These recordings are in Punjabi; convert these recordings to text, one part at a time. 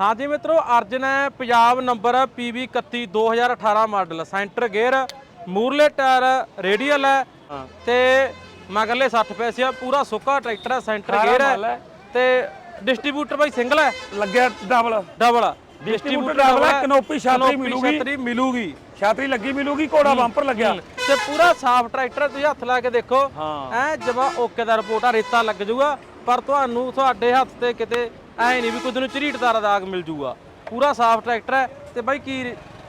ਹਾਂਜੀ ਮਿੱਤਰੋ ਅਰਜਨ ਹੈ Punjab number PB 31 2018 model centre gear ਮੂਰਲੇ tyre radial ਹੈ ਤੇ ਮਗਰਲੇ 60 ਪੈਸੇ ਆ ਪੂਰਾ ਸੁੱਕਾ ਟਰੈਕਟਰ ਹੈ ਸੈਂਟਰ ਗੇਅਰ ਹੈ। ਤੇ ਡਿਸਟ੍ਰੀਬਿਊਟਰ ਬਾਈ ਸਿੰਗਲ ਹੈ? ਲੱਗਿਆ ਡਬਲ। ਡਬਲ। Distributor double ਹੈ, ਕਨੋਪੀ ਛਾਤਰੀ ਮਿਲੂਗੀ। ਛਤਰੀ ਮਿਲੂਗੀ। ਛਾਤਰੀ ਲੱਗੀ ਮਿਲੂਗੀ ਘੋੜਾ ਬੰਪਰ ਲੱਗਿਆ। ਤੇ ਪੂਰਾ ਸਾਫ਼ ਟਰੈਕਟਰ ਹੈ, ਤੁਸੀਂ ਹੱਥ ਲਾ ਕੇ ਦੇਖੋ। ਐ ਜਮਾ ਓਕੇ ਦਾ ਰਿਪੋਰਟ ਆ ਰੇਤਾ ਲੱਗ ਜਾਊਗਾ। ਪਰ ਤੁਹਾਨੂੰ ਤੁਹਾਡੇ ਹੱਥ ਤੇ ਕਿਤੇ ਐ ਨਹੀਂ ਵੀ ਕੁਝ ਨੂੰ ਝਰੀਟਦਾਰ ਦਾਗ ਮਿਲ ਜਾਊਗਾ ਪੂਰਾ ਸਾਫ਼ ਟਰੈਕਟਰ ਹੈ ਤੇ ਬਾਈ ਕੀ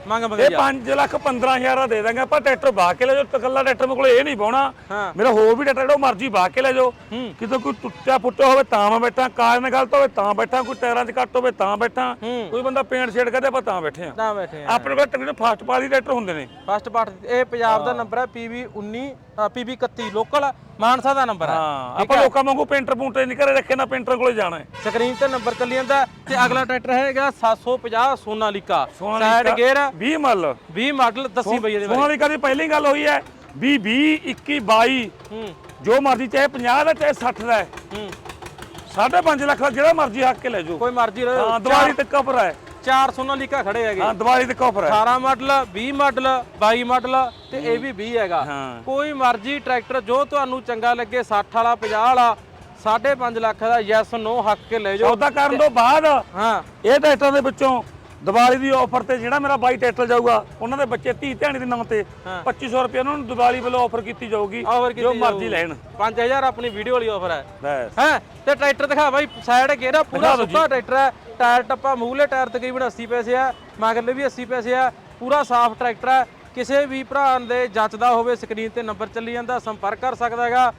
ਮੰਗ ਮੰਗੇ ਇਹ 5 ਲੱਖ 15000 ਦਾ ਦੇ ਦਾਂਗੇ ਆਪਾਂ ਟਰੈਕਟਰ ਬਾਹ ਕੇ ਲੈ ਜਾਓ ਤਕੱਲਾ ਟਰੈਕਟਰ ਮੇਰੇ ਕੋਲ ਇਹ ਨਹੀਂ ਪਾਉਣਾ ਮੇਰਾ ਹੋਰ ਵੀ ਟਰੈਕਟਰ ਜਿਹੜਾ ਮਰਜ਼ੀ ਬਾਹ ਕੇ ਲੈ ਜਾਓ। ਕਿਤੇ ਕੋਈ ਟੁੱਟਿਆ ਫੁੱਟਿਆ ਹੋਵੇ ਤਾਂ ਮੈਂ ਬੈਠਾ ਕਾਰ ਨਾਲ ਗਲਤ ਹੋਵੇ ਤਾਂ ਬੈਠਾ ਕੋਈ ਟਾਇਰਾਂ 'ਚ ਕੱਟ ਹੋਵੇ ਤਾਂ ਬੈਠਾ। ਕੋਈ ਬੰਦਾ ਪੇਂਟ ਛੇੜ ਕਰਦੇ ਆਪਾਂ ਤਾਂ ਬੈਠੇ ਆ ਤਾਂ ਬੈਠੇ ਆ ਆਪਣੇ ਕੋਲ ਟਰੈਕਟਰ ਫਾਸਟ ਪਾਲੀ ਟਰੈਕਟਰ ਹੁੰਦੇ ਨੇ। ਫਸਟ ਪਾਰਟ ਇਹ ਪੰਜਾਬ ਦਾ ਨੰਬਰ ਹੈ PB 19 PB 31 ਲੋਕਲ। ਮਾਨਸਾ ਦਾ ਨੰਬਰ ਹੈ ਹਾਂ ਆਪਾਂ ਲੋਕਾਂ ਵਾਂਗੂ ਪੇਂਟਰ ਪੂੰਟਰ ਨਹੀਂ ਘਰੇ ਰੱਖੇ ਨਾ ਪੇਂਟਰ ਕੋਲੇ ਜਾਣਾ ਹੈ। ਸਕਰੀਨ ਤੇ ਨੰਬਰ ਚੱਲੀ ਜਾਂਦਾ ਤੇ ਅਗਲਾ ਟਰੈਕਟਰ ਹੈਗਾ 750 ਸੋਨਾਲੀਕਾ। ਸਾਈਡ ਗੇਅਰ 20 ਮੱਲ। 20 ਮਾਡਲ ਦੱਸੀ ਬਈ ਇਹਦੇ ਬਾਰੇ। ਸੋਨਾਲੀਕਾ ਦੀ ਪਹਿਲੀ ਗੱਲ ਹੋਈ ਹੈ 20 20 21 22 ਹੂੰ। ਜੋ ਮਰਜ਼ੀ ਚਾਹੇ 50 ਦਾ ਚਾਹੇ 60 ਦਾ ਹੈ। ਹੂੰ। 5.5 ਲੱਖ ਦਾ ਜਿਹੜਾ ਮਰਜ਼ੀ ਹੱਕ ਕੇ ਲੈ ਜਾਓ। ਕੋਈ ਮਰਜ਼ੀ ਰਹੇ। ਹਾਂ ਦੀਵਾਲੀ ਤੱਕ ਕਵਰ ਹੈ। ਚਾਰ ਸੋਨਾਲੀਕਾ ਖੜੇ ਹੈਗੇ। ਹਾਂ ਦੀਵਾਲੀ ਤੱਕ ਕਵਰ ਹੈ। 18 ਮਾਡਲ 20 ਮਾਡਲ 22 ਮਾਡਲ ਤੇ ਇਹ ਵੀ 20 ਹੈਗਾ। ਕੋਈ ਮਰਜ਼ੀ ਟਰੈਕਟਰ ਜੋ ਤੁਹਾਨੂੰ ਚੰਗਾ ਲੱਗੇ 60 ਵਾਲਾ 50 ਵਾਲਾ 5.5 ਲੱਖ ਦਾ ਯੈਸ ਨੋ ਹੱਕ ਕੇ ਲੈ ਜਾਓ। ਸੌਦਾ ਕਰਨ ਤੋਂ ਬਾਅਦ ਹਾਂ। ਇਹ ਟਰੈਕਟਰਾਂ ਦੇ ਵਿੱਚੋਂ ਦੀਵਾਲੀ ਦੀ ਆਫਰ ਤੇ ਜਿਹੜਾ ਮੇਰਾ ਬਾਈ ਟਰੈਕਟਰ ਜਾਊਗਾ ਉਹਨਾਂ ਦੇ ਬੱਚੇ ਧੀ ਧਿਆਣੀ ਦੇ ਨਾਂ ਤੇ 2500 ਰੁਪਏ ਉਹਨਾਂ ਨੂੰ ਦੀਵਾਲੀ ਵੱਲੋਂ ਆਫਰ ਕੀਤੀ ਜਾਊਗੀ ਜੋ ਮਰਜ਼ੀ ਲੈਣ। 5000 ਆਪਣੀ ਵੀਡੀਓ ਵਾਲੀ ਆਫਰ ਹੈ। ਹੈ? ਤੇ ਟਰੈਕਟਰ ਦਿਖਾ ਬਾਈ ਸਾਈਡ ਗੇਰਾ ਪੂਰਾ ਸੁੱਕਾ ਟਰੈਕਟਰ ਹੈ। ਟਾਇਰ ਟੱਪਾ ਮੂਹਲੇ ਟਾਇਰ ਤਕਰੀਬਨ 80 ਪੈਸੇ ਆ ਮਗਰਲੇ ਵੀ 80 ਪੈਸੇ ਆ, ਪੂਰਾ ਸਾਫ਼ ਟਰੈਕਟਰ ਹੈ ਕਿਸੇ ਵੀ ਭਰਾ ਦੇ ਜੱਚਦਾ ਹੋਵੇ ਸਕਰੀਨ ਤੇ ਨੰਬਰ ਚੱਲੀ ਜਾਂਦਾ, ਸੰਪਰਕ ਕਰ ਸਕਦਾ ਹੈਗਾ।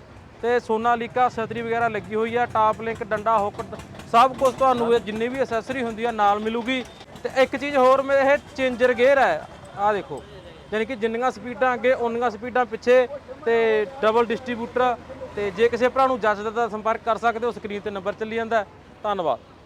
ਤੇ ਸੋਨਾਲੀਕਾ ਛਤਰੀ ਵਗੈਰਾ ਲੱਗੀ ਹੋਈ ਆ, ਟਾਪ ਲਿੰਕ, ਡੰਡਾ, ਹੁੱਕ, ਸਭ ਕੁਝ ਤੁਹਾਨੂੰ ਇਹ ਜਿੰਨੀ ਵੀ ਐਸੈਸਰੀ ਹੁੰਦੀ ਆ ਨਾਲ ਮਿਲੂਗੀ। ਤੇ ਇੱਕ ਚੀਜ਼ ਹੋਰ, ਮੇ ਇਹ ਚੇਂਜਰ ਗੇਅਰ ਹੈ ਆਹ ਦੇਖੋ। ਯਾਨੀ ਕਿ ਜਿੰਨੀਆਂ ਸਪੀਡਾਂ ਅੱਗੇ ਉਨੀਆਂ ਸਪੀਡਾਂ ਪਿੱਛੇ ਤੇ ਡਬਲ ਡਿਸਟ੍ਰੀਬਿਊਟਰ ਤੇ ਜੇ ਕਿਸੇ ਭਰਾ ਨੂੰ ਜੱਚਦਾ ਤਾਂ ਸੰਪਰਕ ਕਰ ਸਕਦੇ ਹੋ, ਸਕਰੀਨ ਤੇ ਨੰਬਰ ਚੱਲੀ ਜਾਂਦਾ। ਧੰਨਵਾਦ।